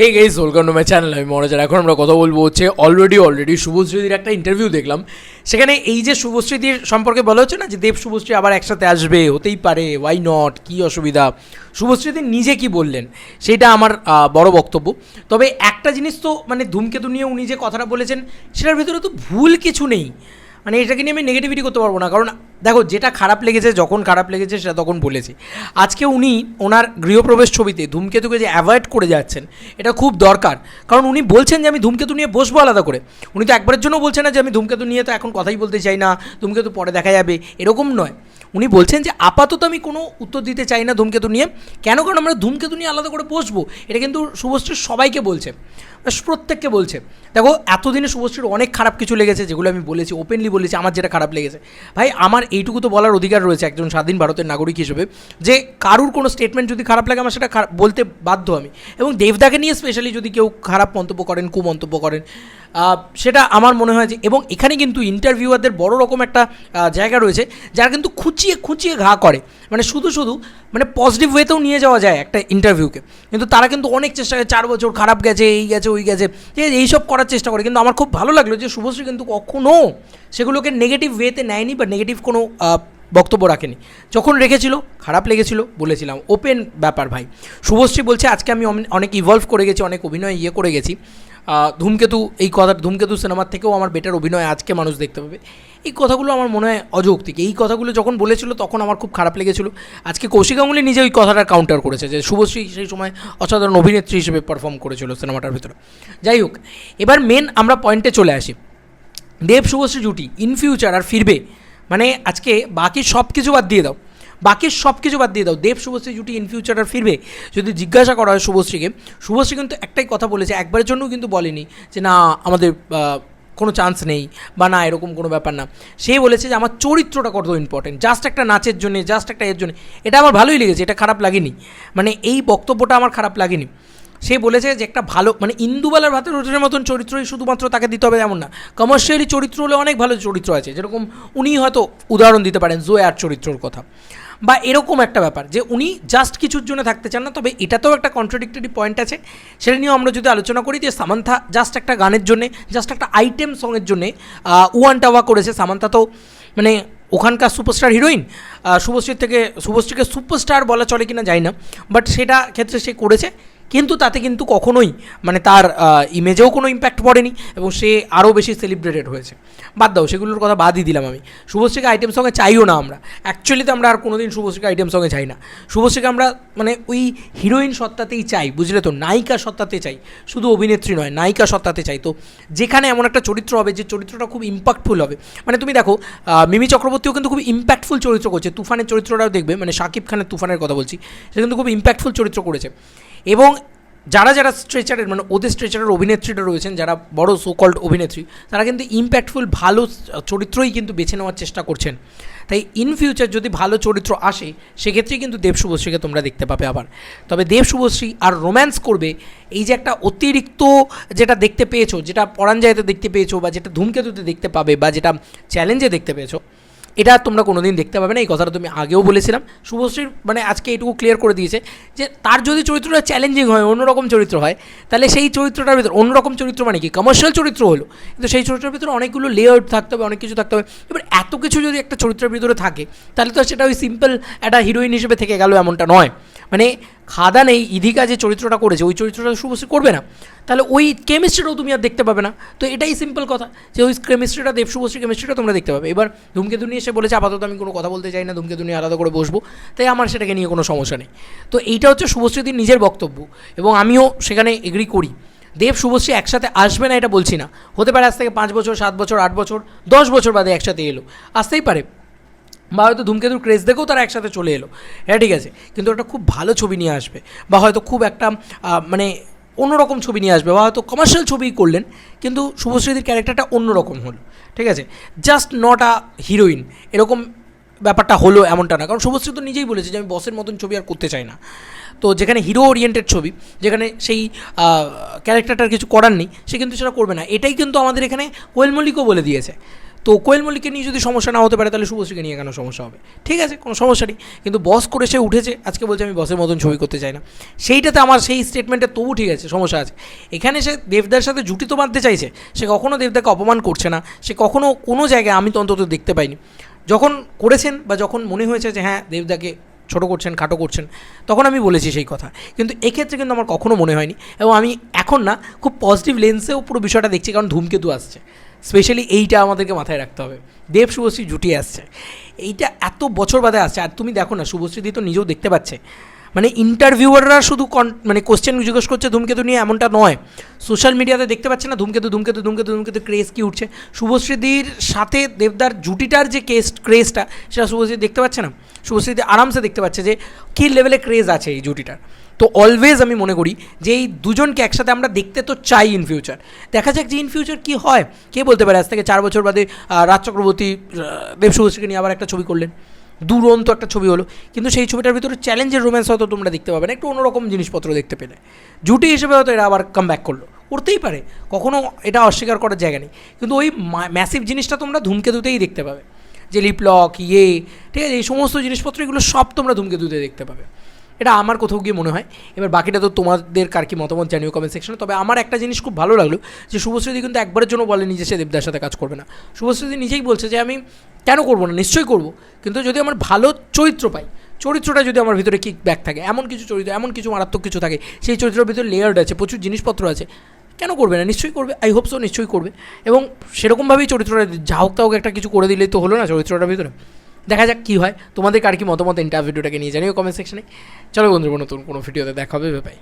Hey guys welcome to my channel আমি মনোজার এখন আমরা কথা বলব হচ্ছে অলরেডি অলরেডি শুভশ্রীদির একটা ইন্টারভিউ দেখলাম। সেখানে এই যে শুভশ্রীদির সম্পর্কে বলা হচ্ছে না যে দেব শুভশ্রী আবার একসাথে আসবে, হতেই পারে ওয়াই নট কী অসুবিধা? শুভশ্রীদি নিজে কি বললেন? সেটা আমার বড় বক্তব্য। তবে একটা জিনিস তো মানে ধূমকেতু নিয়ে উনি যে কথাটা বলেছেন, সেটার ভিতরে তো ভুল কিছু নেই। মানে এটাকে নিয়ে আমি নেগেটিভিটি করতে পারব না। কারণ দেখো, যেটা খারাপ লেগেছে, যখন খারাপ লেগেছে, সেটা তখন বলেছি। আজকে উনি ওনার গৃহপ্রবেশ ছবিতে ধূমকেতুকে যে অ্যাভয়েড করে যাচ্ছেন, এটা খুব দরকার। কারণ উনি বলছেন যে, আমি ধূমকেতু নিয়ে বসবো আলাদা করে। উনি তো একবারের জন্য বলছেন না যে, আমি ধূমকেতু নিয়ে তো এখন কথাই বলতে চাই না, ধূমকেতু পরে দেখা যাবে। এরকম নয়। উনি বলছেন যে, আপাতত আমি কোনো উত্তর দিতে চাই না ধূমকেতু নিয়ে। কেন? কারণ আমরা ধূমকেতু নিয়ে আলাদা করে বসবো। এটা কিন্তু শুভশ্রীর সবাইকে বলছে। প্রত্যেককে বলছে। দেখো, এতদিনে শুভশ্রীর অনেক খারাপ কিছু লেগেছে, যেগুলো আমি বলেছি ওপেনলি বলেছি, আমার যেটা খারাপ লেগেছে। ভাই, আমার এইটুকু তো বলার অধিকার রয়েছে একজন স্বাধীন ভারতের নাগরিক হিসেবে, যে কারুর কোনো স্টেটমেন্ট যদি খারাপ লাগে, আমার সেটা বলতে বাধ্য আমি। এবং দেবদাকে নিয়ে স্পেশালি যদি কেউ খারাপ মন্তব্য করেন, কুমন্তব্য করেন সেটা আমার মনে হয় যে, এবং এখানে কিন্তু ইন্টারভিউয়ারদের বড় রকম একটা জায়গা রয়েছে, যারা কিন্তু খুঁচিয়ে খুঁচিয়ে ঘা করে। মানে শুধু শুধু মানে পজিটিভ ওয়েতেও নিয়ে যাওয়া যায় একটা ইন্টারভিউকে কিন্তু তারা কিন্তু অনেক চেষ্টা করে, চার বছর খারাপ গেছে, এই গেছে, ওই গেছে। এইসব করার চেষ্টা করে। কিন্তু আমার খুব ভালো লাগল যে শুভশ্রী কিন্তু কখনো সেগুলোকে নেগেটিভ ওয়েতে নেয়নি বা নেগেটিভ কোনো বক্তব্য রাখেনি। যখন রেখেছিল, খারাপ লেগেছিল, বলেছিলাম ওপেন ব্যাপার ভাই। শুভশ্রী বলছে, আজকে আমি অনেক ইভলভ করে গেছি, অনেক অভিনয় ইয়ে করে গেছি। ধূমকেতু, এই কথা, ধূমকেতু সিনেমার থেকেও আমার বেটার অভিনয় আজকে মানুষ দেখতে পাবে। এই কথাগুলো আমার মনে হয় অযৌক্তিক। এই কথাগুলো যখন বলেছিল, তখন আমার খুব খারাপ লেগেছিল। আজকে কৌশিক গাঙ্গুলি নিজে ওই কথাটা কাউন্টার করেছে যে, শুভশ্রী সেই সময় অসাধারণ অভিনেত্রী হিসেবে পারফর্ম করেছিল সিনেমাটার ভিতরে। যাই হোক, এবার মেন আমরা পয়েন্টে চলে আসি। দেব, শুভশ্রী, জুটি ইন ফিউচার আর ফিরবে মানে আজকে বাকি সব কিছু বাদ দিয়ে দাও। বাকি সব কিছু বাদ দিয়ে দাও। দেব শুভশ্রী জুটি ইন ফিউচার আর ফিরবে। যদি জিজ্ঞাসা করা হয় শুভশ্রীকে, শুভশ্রী কিন্তু একটাই কথা বলেছে, একবারের জন্য কিন্তু বলেনি যে, না, আমাদের কোনো চান্স নেই বা না, এরকম কোনো ব্যাপার না। সে বলেছে যে, আমার চরিত্রটা কত ইম্পর্টেন্ট জাস্ট একটা নাচের জন্য জাস্ট একটা এর জন্য। এটা আমার ভালোই লেগেছে, এটা খারাপ লাগেনি। মানে এই বক্তব্যটা আমার খারাপ লাগেনি। সে বলেছে যে, একটা ভালো মানে ইন্দুবালার ভাতের রোটের মতন চরিত্রই শুধুমাত্র তাকে দিতে হবে এমন না। কমার্শিয়ালি চরিত্র হলে অনেক ভালো চরিত্র আছে। যেরকম উনি হয়তো উদাহরণ দিতে পারেন জোয়ার চরিত্রর কথা। বা এরকম একটা ব্যাপার যে উনি জাস্ট কিছুর জন্য থাকতে চান না, তবে এটাতেও একটা কন্ট্রাডিক্টরি পয়েন্ট আছে। সেটা নিয়েও আমরা যদি আলোচনা করি যে সামান্থা জাস্ট একটা গানের জন্যে জাস্ট একটা আইটেম সঙের জন্যে ওয়ান টাওয়া করেছে। সামান্থা তো মানে ওখানকার সুপারস্টার হিরোইন শুভশ্রীর থেকে শুভশ্রীকে সুপারস্টার বলা চলে কিনা যায় না বাট সেটা ক্ষেত্রে সে করেছে। কিন্তু তাতে কিন্তু কখনোই মানে তার ইমেজেও কোনো ইম্প্যাক্ট পড়েনি এবং সে আরও বেশি সেলিব্রেটেড হয়েছে। বাদ দাও, সেগুলোর কথা বাদই দিলাম আমি। শুভশ্রীকে আইটেম সঙ্গে চাইও না আমরা। অ্যাকচুয়ালি তো আমরা আর কোনোদিন শুভশ্রীকে আইটেম সঙ্গে চাই না। শুভশ্রীকে আমরা মানে ওই হিরোইন সত্তাতেই চাই, বুঝলে তো? নায়িকা সত্তাতে চাই। শুধু অভিনেত্রী নয়, নায়িকা সত্তাতে চাই। তো যেখানে এমন একটা চরিত্র হবে যে চরিত্রটা খুব ইম্প্যাক্টফুল হবে। মানে তুমি দেখো মিমি চক্রবর্তীও কিন্তু খুব ইম্প্যাক্টফুল চরিত্র করছে। তুফানের চরিত্রটাও দেখবে মানে শাকিব খানের তুফানের কথা বলছি, সে কিন্তু খুব ইম্প্যাক্টফুল চরিত্র করেছে। এবং যারা যারা স্ট্রেচারের মানে ওদের স্ট্রেচারের অভিনেত্রীটা রয়েছেন, যারা বড় সোকল্ড অভিনেত্রী, তারা কিন্তু ইম্প্যাক্টফুল ভালো চরিত্রই কিন্তু বেছে নেওয়ার চেষ্টা করছেন। তাই ইন ফিউচার যদি ভালো চরিত্র আসে, সেক্ষেত্রেই কিন্তু দেব শুভশ্রীকে তোমরা দেখতে পাবে আবার। তবে দেব শুভশ্রী আর রোম্যান্স করবে, এই যে একটা অতিরিক্ত যেটা দেখতে পেয়েছ, যেটা পরাঞ্জায়তে দেখতে পেয়েছ, বা যেটা ধূমকেতুতে দেখতে পাবে, বা যেটা চ্যালেঞ্জে দেখতে পেয়েছ এটা তোমরা কোনো দিন দেখতে পাবে না, এই কথাটা তুমি আগেও বলেছিলাম। শুভশ্রীর মানে আজকে এটুকু ক্লিয়ার করে দিয়েছে যে তার যদি চরিত্রটা চ্যালেঞ্জিং হয়, অন্যরকম চরিত্র হয়, তাহলে সেই চরিত্রটার ভিতরে, অন্যরকম চরিত্র মানে কি? কমার্শিয়াল চরিত্র হলো। কিন্তু সেই চরিত্রের ভিতরে অনেকগুলো লেয়ার থাকতে হবে, অনেক কিছু থাকতে হবে। এবার এত কিছু যদি একটা চরিত্রের ভিতরে থাকে, তাহলে তো সেটা ওই সিম্পল একটা হিরোইন হিসেবে থেকে গেলো, এমনটা নয়। মানে খাদা নেই ইধিকা যে চরিত্রটা করেছে, ওই চরিত্রটা শুভশ্রী করবে না। তাহলে ওই কেমিস্ট্রিটাও তুমি আর দেখতে পাবে না। তো এটাই সিম্পল কথা যে ওই কেমিস্ট্রিটা দেব শুভশ্রী কেমিস্ট্রিটা তোমরা দেখতে পাবে। এবার ধূমকেতু নিয়ে এসে বলেছে, আপাতত আমি কোনো কথা বলতে চাই না, ধূমকেতু নিয়ে আলাদা করে বসবো। তাই আমার সেটাকে নিয়ে কোনো সমস্যা নেই। তো এইটা হচ্ছে শুভশ্রীদির নিজের বক্তব্য এবং আমিও সেখানে এগ্রি করি। দেব, শুভশ্রী একসাথে আসবে না, এটা বলছি না। হতে পারে আজ থেকে পাঁচ বছর, সাত বছর, আট বছর, দশ বছর বাদে একসাথে এলো। আসতেই পারে। বা হয়তো ধূমকেতুর ক্রেজ দেখেও তারা একসাথে চলে এলো। হ্যাঁ ঠিক আছে। কিন্তু একটা খুব ভালো ছবি নিয়ে আসবে বা হয়তো খুব একটা মানে অন্যরকম ছবি নিয়ে আসবে বা হয়তো কমার্শিয়াল ছবি করলেন, কিন্তু শুভশ্রীদির ক্যারেক্টারটা অন্যরকম হলো। ঠিক আছে? জাস্ট নট আ হিরোইন এরকম ব্যাপারটা হলো এমনটা না। কারণ শুভশ্রী তো নিজেই বলেছে যে আমি বসের মতন ছবি আর করতে চাই না। তো যেখানে হিরো ওরিয়েন্টেড ছবি, যেখানে সেই ক্যারেক্টারটার কিছু করার নেই, সে কিন্তু সেটা করবে না। এটাই কিন্তু আমাদের এখানে কোয়েল মল্লিকও বলে দিয়েছে। তো কোয়েল মল্লিককে নিয়ে যদি সমস্যা না হতে পারে, তাহলে শুভশ্রীকে নিয়ে কেন সমস্যা হবে? ঠিক আছে, কোনো সমস্যা নেই। কিন্তু বস করে সে উঠেছে, আজকে বলছে আমি বসের মতন ছবি করতে চাই না। সেইটাতে আমার সেই স্টেটমেন্টে তবু ঠিক আছে, সমস্যা আছে। এখানে সে দেবদার সাথে জুটি তো বাঁধতে চাইছে, সে কখনও দেবদাকে অপমান করছে না, সে কখনও কোনো জায়গায় আমি তো অন্তত দেখতে পাইনি। যখন করেছেন বা যখন মনে হয়েছে যে হ্যাঁ দেবদাকে ছোটো করছেন, খাটো করছেন, তখন আমি বলেছি সেই কথা। কিন্তু এক্ষেত্রে কিন্তু আমার কখনো মনে হয়নি এবং আমি এখন না, খুব পজিটিভ লেন্সেও পুরো বিষয়টা দেখছি, কারণ ধূমকেতু আসছে। স্পেশালি এইটা আমাদেরকে মাথায় রাখতে হবে। দেব শুভশ্রী জুটি আসছে। এইটা এত বছর বাদে আসছে, আর তুমি দেখো না, শুভশ্রী তো নিজেও দেখতে পাচ্ছে। মানে ইন্টারভিউয়াররা শুধু কন মানে কোশ্চেন জিজ্ঞেস করছে ধূমকেতু নিয়ে এমনটা নয়। সোশ্যাল মিডিয়াতে দেখতে পাচ্ছে না, ধূমকেতু ধূমকেতু ধূমকেতু ধূমকেতু ক্রেজ কি উঠছে। শুভশ্রীদির সাথে দেবদার জুটিটার যে কেস ক্রেজটা সেটা শুভশ্রী দেখতে পাচ্ছে না? শুভশ্রীদি আরামসে দেখতে পাচ্ছে যে, কী লেভেলে ক্রেজ আছে এই জুটিটার। তো অলওয়েজ আমি মনে করি যে এই দুজনকে একসাথে আমরা দেখতে তো চাই ইন ফিউচার দেখা যাক যে ইন ফিউচার কী হয়। কে বলতে পারে? আজ থেকে চার বছর বাদে রাজ চক্রবর্তী আহ, দেব শুভশ্রীকে নিয়ে আবার একটা ছবি করলেন। দুরন্ত একটা ছবি হলো। কিন্তু সেই ছবিটার ভিতরে চ্যালেঞ্জের রোম্যান্স হয়তো তোমরা দেখতে পাবে না। একটু অন্যরকম জিনিসপত্র দেখতে পেলে। জুটি হিসেবে হয়তো এরা আবার কাম ব্যাক করল। করতেই পারে। কখনো এটা অস্বীকার করার জায়গা নেই। কিন্তু ওই ম্যাসিভ জিনিসটা তোমরা ধূমকেতুতেই দেখতে পাবে। যে লিপলক ইয়ে ঠিক আছে? এই সমস্ত জিনিসপত্র এগুলো সব তোমরা ধূমকেতুতে দেখতে পাবে। এটা আমার কোথাও গিয়ে মনে হয়। এবার বাকিটা তো তোমাদের কার কি মতামত জানিও কমেন্ট সেকশনে তবে আমার একটা জিনিস খুব ভালো লাগল যে শুভশ্রীদি কিন্তু একবারের জন্য বলে নিজে সে দেবদার সাথে কাজ করবে না। শুভশ্রীদি নিজেই বলছে যে আমি কেন করব না? নিশ্চয়ই করব। কিন্তু যদি আমার ভালো চরিত্র পাই, চরিত্রটা যদি আমার ভিতরে কিক ব্যাক থাকে, এমন কিছু চরিত্র, এমন কিছু মারাত্মক কিছু থাকে, সেই চরিত্রের ভিতরে লেয়ার্ড আছে, প্রচুর জিনিসপত্র আছে, কেন করবে না? নিশ্চয়ই করবে। আই হোপ সো নিশ্চয়ই করবে। এবং সেরকমভাবেই চরিত্রটা, যা হোক তা হোক একটা কিছু করে দিলেই তো হলো না চরিত্রটার ভিতরে। দেখা যাক কী হয়। তোমাদের কার কি মতামত ইন্টারভিউটাকে নিয়ে জানিও কমেন্ট সেকশনে চলো বন্ধুরা, নতুন কোনো ভিডিওতে দেখা হবে বাই